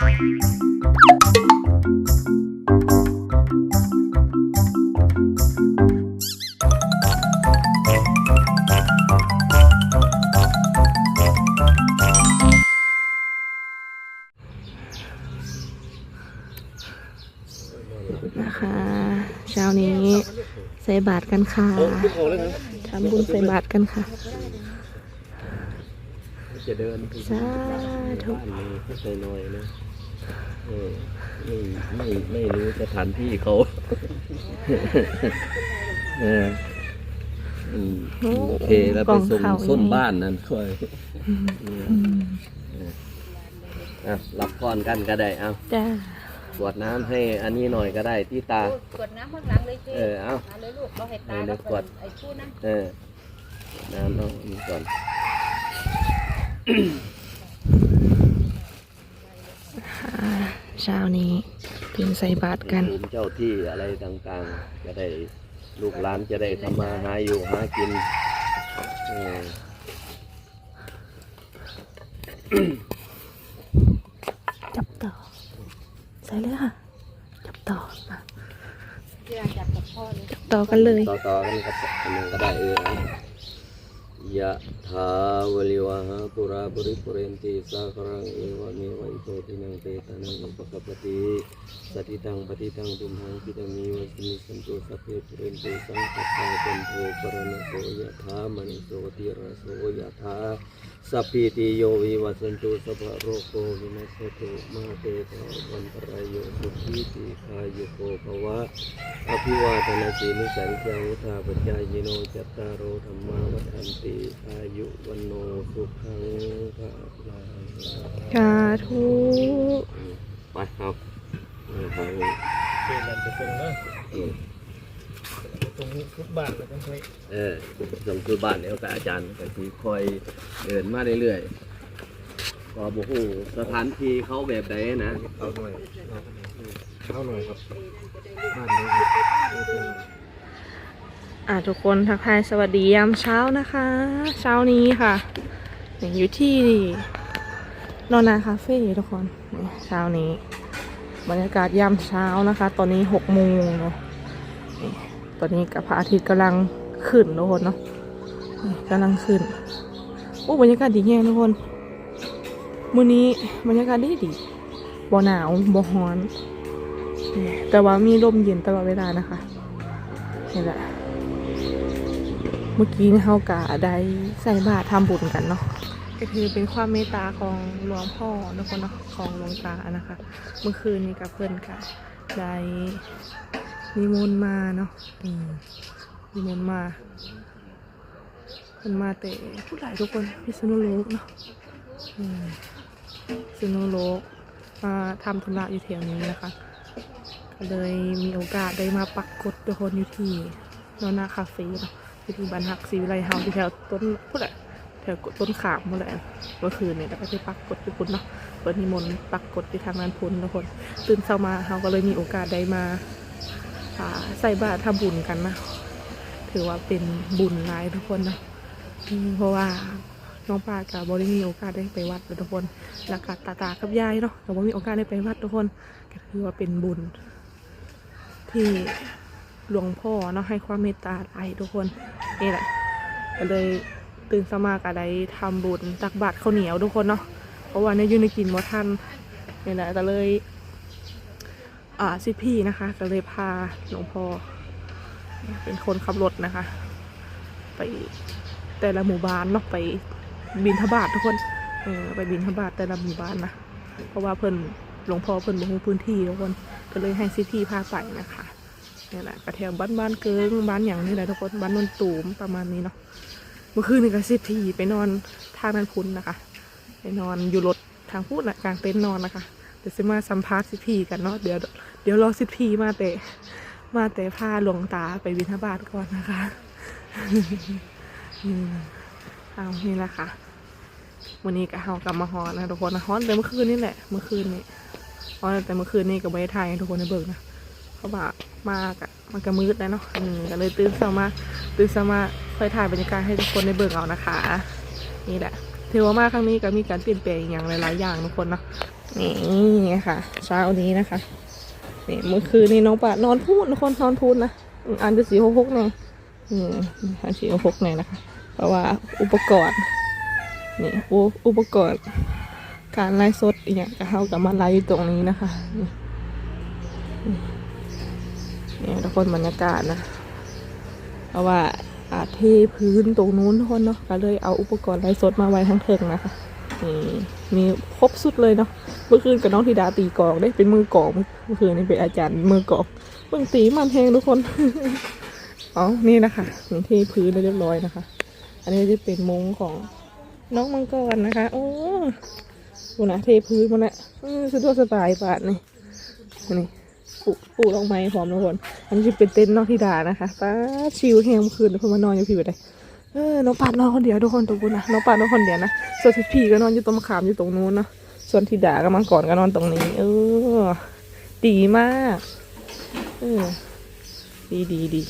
นะคะเช้านี้ใส่บาตรกันค่ะทำบุญใส่บาตรกันค่ะจะเดินสาธุบ้านนี้ก็ใจน้อยนะเออ ไม่ไม่ไม่รู้สถานที่เขาเอออืมโอ้โอเคแล้วไปส่งกล่องข้าวส้นใหญ่บ้านนั่นค่อยอะรับก่อนกันก็ได้เอาจ้ากรวดน้ำให้อันนี้หน่อยก็ได้ที่ตากดน้ำข้างหลังเลยเจ๊เออเอามาเลยลูกเราให้ตาเดี๋เรายวกกดดไอ้ชู้นะเออน้ำเอาอันนี้ก่อน เช้านี้ตื่นใส่บาตรกัน ภูมิเจ้าที่อะไรต่างๆ จะได้ลูกหลานจะได้ทำมาหาอยู่หากินเออ จับต่อ ใส่เลยค่ะ จับต่อมาที่เราจับกับพ่อเลยจับต่อกันเลย ต่อต่อๆกันกับอันหนึงก็ได้เออ ยะถาวลิวหาปุราปุริปุเรนติสาครังเอวเมวะอิโตตินังเปตานังอุปกปปติสติตังปฏิตังตุมหังคิตามีวัสมิสันตุสัพเพปุเรนติสังคัปปาจันโทปรณโสยะถามณิโสติระโสยะถาสัพพิติโยวิวัสันตุสัพพโรโควินัสตุมาเตภวันตรายโยสุขีติคายุโกภวะอภิวาทนาสีนิสังจังวุธาปจายโนจัตตารโอธรรมาวัฏันติอายุวันโนสุขังภาลังสาธุไปครับเออครับเป็นดันไปส่งเนอะเออตรงนี้ทุกบ้านเลยต้องไปเออส่งคือบ้านแล้วกับอาจารย์ก็คือคอยเดินมาเรื่อยๆก็บอกฮู้สถานที่เขาแบบไหนนะเอาหน่อยเอาหน่อยครับบ้านนี้ครับ อ่าทุกคนทักทายสวัสดียามเช้านะคะ เช้านี้ค่ะอยู่ที่นอนนาคาเฟ่ทุกคนเช้านี้บรรยากาศยามเช้านะคะ ตอนนี้หกโมงเนาะตอนนี้กับพระอาทิตย์กำลังขึ้นทุกคนเนาะกำลังขึ้นโอ้บรรยากาศดีแฮงทุกคนมื้อนี้บรรยากาศดีดีบ่หนาวบ่ร้อน แต่ว่ามีลมเย็นตลอดเวลานะคะนี่แหละ มื่อกี้เขากะได้ใส่บาตรทำบุญกันเนาะก็คือเป็นความเมตตาของหลวงพ่อทุกคนเนาะของหลวงตานะคะ เมื่อคืนนี้กับเพื่อนค่ะได้นิมนต์มาเนาะมนิมนต์มาเพิ่นมาแต่ผู้หลายทุกคนพิษณุโลกเนาะมพิษณุโลกมาทำธุระอยู่แถวนี้นะคะก็เลยมีโอกาสได้มาปักกดทุกคนอยู่ที่นอนาคาเฟ่เนาะ อยู่ที่บ้านฮักศรีวิไลเฮาที่แถวต้นพูดแหละแถวต้นขามหมดแหละเมื่อคืนเนี่ยแล้วก็ไปปักกดที่พุ่นเนาะเปิดนิมนต์ปักกดที่ทางนั้นพุ่นทุกคนตื่นเช้ามาเราก็เลยมีโอกาสได้มาใส่บาตรทำบุญกันนะถือว่าเป็นบุญหลายทุกคนเนะเพราะว่าน้องปากับบริมีโอกาสได้ไปวัดทุกคนแล้วก็ตาตากับยายเนาะแต่ว่ามีโอกาสได้ไปวัดทุกคนก็ถือว่าเป็นบุญที่ หลวงพ่อเนาะให้ความเมตตาหลายทุกคนนี่แหละก็เลยตื่นสมากอะไรทำบุญตักบาตรข้าวเหนียวทุกคนเนาะเพราะว่าในอยูในกินว่าท่านนี่แหละก็เลยอ่าสิพี่นะคะ ก็เลยพาหลวงพ่อเป็นคนขับรถนะคะ ไปแต่ละหมู่บ้านเนาะไปบินทบาททุกคนเออไปบินทบาทแต่ละหมู่บ้านนะเพราะว่าเพิ่นหลวงพ่อเพิ่นบ่ฮู้พื้นที่ทุกคนก็เลยให้ซิพี่พาไปนะคะ นี่แหละกระแถวบ้านบ้านเกิงบ้านอย่างนี้แหละทุกคนบ้านนนตูมประมาณนี้เนาะเมื่อคืนนี่ก็ซิพี่ไปนอนทางนันพุนนะคะ ไปนอนอยู่รถทางพูดนะกลางเต็นท์นอนนะคะเดี๋ยวจะมาสัมภาษณ์ซิพี่กันเนาะเดี๋ยวเดี๋ยวรอซิพี่มาแต่มาแต่พาหลวงตาไปบิณฑบาตก่อนนะคะอืมเอานี่แหละค่ะวันนี้ก็เฮากลับมาฮอนนะทุกคนฮอนแต่เมื่อคืนนี่แหละเมื่อคืนนี้เพราะแต่เมื่อคืนนี้ก็ไม่ได้ถ่ายทุกคนได้เบิกนะ เพราะว่ามากอะมันก็มืดแล้วเนาะอืมก็เลยตื่นเช้ามาตื่นเช้ามาค่อยถ่ายบรรยากาศให้ทุกคนได้เบิกเอานะคะ นี่แหละถือว่ามาครั้งนี้ก็มีการเปลี่ยนแปลงอย่างหลายๆอย่างทุกคนเนาะนี่ค่ะ เช้านี้นะคะนี่เมื่อคืนนี้น้องปะนอนพูดทุกคนนอนพูดนะอืมอ่านจะสีหกหกแน่อืมอ่านสีหกหกแน่นะคะ เพราะว่าอุปกรณ์นี่อุอุปกรณ์การไล่สดอย่างก็เข้ากับมาไล่อยู่ตรงนี้นะคะ นี่ทุกคนบรรยากาศนะ เพราะว่าอาเทพื้นตรงนู้นทุกคนเนาะก็เลยเอาอุปกรณ์ไล่สดมาไว้ทั้งเทิงนะคะนี่มีครบสุดเลยเนาะเมื่อคืนกับน้องธิดาตีกองได้เป็นมือกองเมื่อคืนนี้เป็นอาจารย์มือกองเบิ่งตีมันแพงทุกคนอ๋อนี่นะคะมีเทพื้นเรียบร้อยนะคะ อันนี้จะเป็นมงของน้องมังกรนะคะ โอ้ดูนะเทพื้นมันละเออสะดวกสบายปาดนี่นี่ ปูปูลงไม้พร้อมทุกคน อันนี้จะเป็นเต็นท์นอกธิดานะคะป้าชิลแฮมคืนเพื่อนมานอนอยู่พี่ไปได้เออน้องปาดนอนคนเดียวทุกคนตรงกูนะน้องปาดนอนคนเดียวนะส่วนที่พี่ก็นอนอยู่ตรงมะขามอยู่ตรงนู้นเนาะส่วนธิดากับมังกรก็นอนตรงนี้ เออ ดีมากเออดีดีดี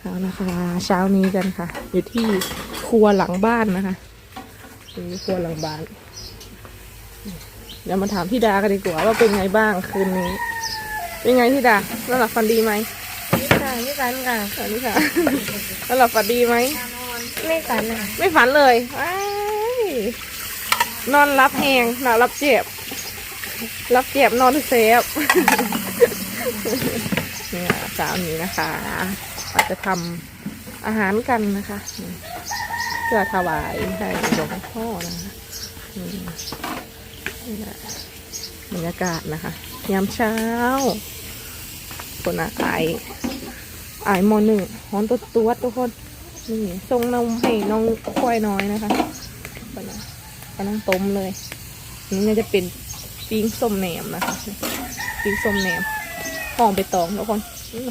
เอานะคะ เช้านี้กันค่ะ อยู่ที่ครัวหลังบ้านนะคะนี่ครัวหลังบ้านเดี๋ยวมาถามพี่ดากันดีกว่าว่าเป็นไงบ้างคืนนี้ เป็นไงพี่ดานอนหลับฝันดีไหมค่ะไม่ฝันค่ะฝันดีค่ะนอนหลับฝันดีไหมไม่ฝันค่ะไม่ฝันเลยอ้ายนอนรับแหงนอนรับเจ็บ รับเจ็บนอนเซฟเนี่ยสาวนี้นะคะเราจะทำอาหารกันนะคะนี่เพื่อถวายให้หลวงพ่อนะคะนี่นี่แหละบรรยากาศนะคะ ยามเช้า คนอะอายอายมหนึ่งหอนตัวตัวทุกคนนี่ส่งนมให้น้องควายน้อยนะคะปะนะกำลังต้มเลยนี่น่าจะเป็นปิ้งส้มแหนมนะคะปิ้งส้มแหนมหอมไปตองทุกคน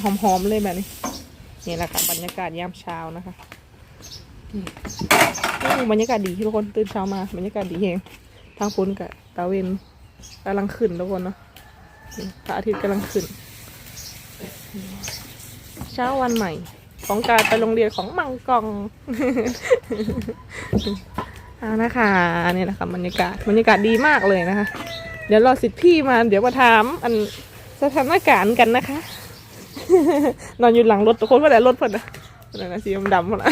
หอมหอมๆเลยแบบนี้นี่แหละค่ะบรรยากาศยามเช้านะคะบรรยากาศดีทุกคนตื่นเช้ามาบรรยากาศดีเองทางพ้นกับตาเวนกำลังขึ้นทุกคนเนาะพระอาทิตย์กำลังขึ้น เช้าวันใหม่ ของการไปโรงเรียนของมังกองเอานะคะนี่นะคะบรรยากาศบรรยากาศดีมากเลยนะคะ เดี๋ยวรอสิทธิ์พี่มา เดี๋ยวมาถามอันสถานการณ์กันนะคะ นอนอยู่หลังรถทุกคนว่าแต่รถเพิ่นนะนั่นนะสีดำหมดละ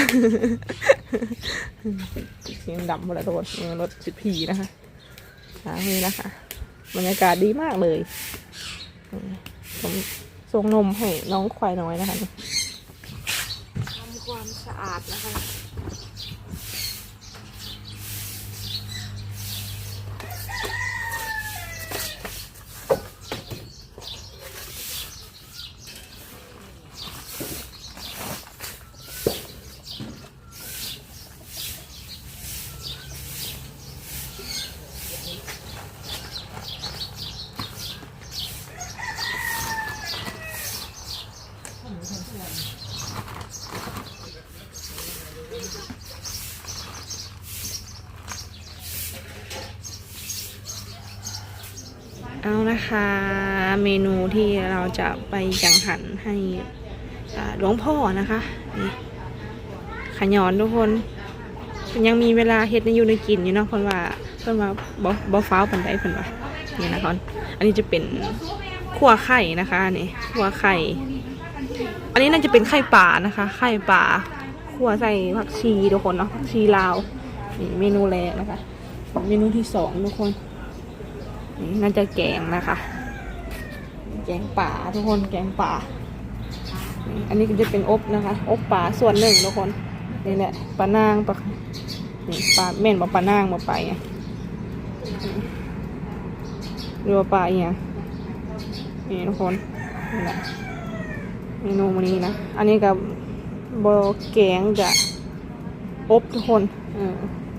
สีดำหมดละทุกคนรถสิทธิ์พี่นะคะนี่นะคะ บรรยากาศดีมากเลยผม ส่งนมให้น้องควายน้อยนะคะทำความสะอาดนะคะ เอานะคะ เมนูที่เราจะไปจังหันให้หลวงพ่อนะคะนี่ขยอนทุกคนยังมีเวลาเฮ็ดในอยู่ในกินอยู่เนาะเพิ่นว่าเพิ่นว่าบ่บ่ฟ้าวปานใดเพิ่นว่านี่นะคะอันนี้จะเป็นขั่วไข่นะคะนี่ขั่วไข่ อันนี้น่าจะเป็นไข่ป่านะคะ ไข่ป่าขั่วใส่ผักชีทุกคนเนาะผักชีลาวนี่เมนูแรกนะคะ เมนูที่สองทุกคน นี่น่าจะแกงนะคะ แกงป่าทุกคนแกงป่า อันนี้ก็จะเป็นอบนะคะ อบป่าส่วนหนึ่งทุกคนนี่แหละปลานางปลานี่ปลาแม่นปลาปลานางมาไปอะรือว่าปลาอีย่างนี่ทุกคนนี่แหละเมนูมันนี้นะ อันนี้กับบแกงจะอบทุกคน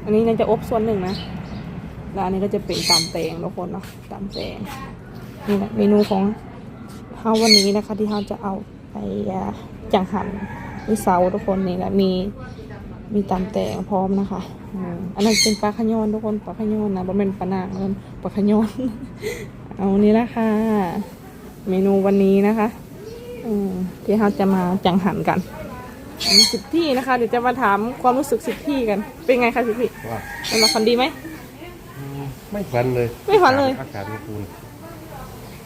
อันนี้น่าจะอบส่วนหนึ่งนะ แล้วอันนี้ก็จะเป็นตำแตงทุกคนเนาะตำแตงนี่แหละเมนูของเฮาวันนี้นะคะ ที่เฮาจะเอาไปอ่าจังหันมีเสาทุกคนนี่แหละมีมีตำแตงพร้อมนะคะอืมอันนั้นเป็นปลาขยอนทุกคนปลาขยอนนะบ่เป็นปลานางนะปลาขยอนเอานี่ละค่ะ เมนูวันนี้นะคะอืมที่เฮาจะมาจังหันกันอันนี้สิบที่นะคะ เดี๋ยวจะมาถามความรู้สึกสิบที่กัน เป็นไงคะสิบที่ว่าเป็นมาคนดีไหมก ไม่ฝันเลยไม่ฝันเลย อากาศมันคูณ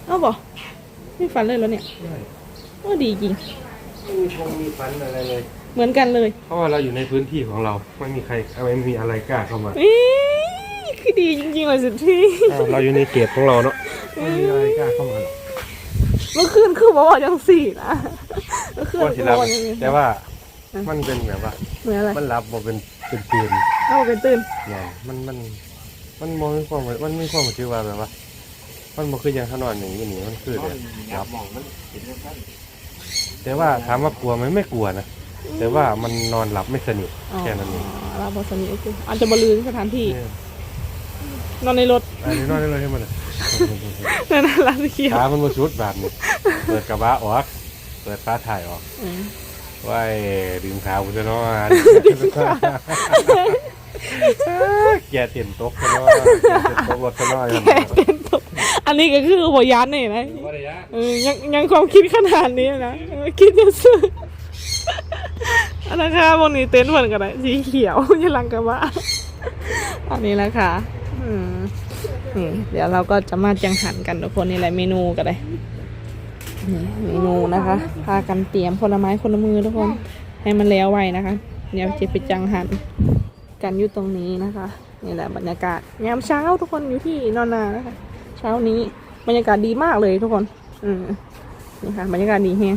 เอ้าบอกไม่ฝันเลยแล้วเนี่ยใช่โอ้ดีจริง ไม่มีคงมีฝันอะไรเลย เหมือนกันเลยเพราะว่าเราอยู่ในพื้นที่ของเรา ไม่มีใครไม่มีอะไรกล้าเข้ามาอีคือดีจริงๆเลยสิที่อ้าวเราอยู่ในเขตของเราเนาะไม่มีอะไรกล้าเข้ามาหรอกเมื่อคืนคือบอกว่าจังสี่นะเมื่อคืนก็สิคือรับบอกอย่างนี้แต่ว่ามันเป็นแบบว่า เหมือนอะไรมันรับบ่เป็นเป็นปืนเอาไปตื่น อย่างมันมัน มันมองมีความมันมีความคิดว่าแบบว่า มันบ่คืออย่างขนอนอย่างนี้นี่มันคือแบบรับแต่ว่าถามว่ากลัวไหมไม่กลัวนะแต่ว่ามันนอนหลับไม่สนิทแค่นั้นเองเราบอสนิทโอเคอาจจะบลืนสถานที่เนี่ยนอนในรถอันนี้นอนได้เลยให้มันเลยนั่นน่ะร้านสีเขียวขามันมาชุดแบบนี้เปิดกระบะออกเปิดฟ้าถ่ายออกอืมไว้ดึงขาผมจะนอน แกเตียนตกจะนอนแกเตียนตกรถจะนอนแกเต้นตก อันนี้ก็คือหัวยันนี่นะว่าระยะเออยังยังความคิดขนาดนี้นะเออคิดจะซื้ออันนะคะบนนี้เต็นท์เหมือนกันเลยสีเขียวอยังหลังกระบะอันนี้แหละค่ะอืมนี่เดี๋ยวเราก็จะมาจังหันกันทุกคนนี่แหละเมนูกันเลยนี่เมนูนะคะ พากันเตรียมผลไม้คนละมือทุกคน ให้มันแล้วไวนะคะ เดี๋ยวจะไปจังหันกันอยู่ตรงนี้นะคะ นี่แหละบรรยากาศยามเช้าทุกคนอยู่ที่นอนนานะคะเช้านี้บรรยากาศดีมากเลยทุกคน อืมนี่ค่ะบรรยากาศดีแฮง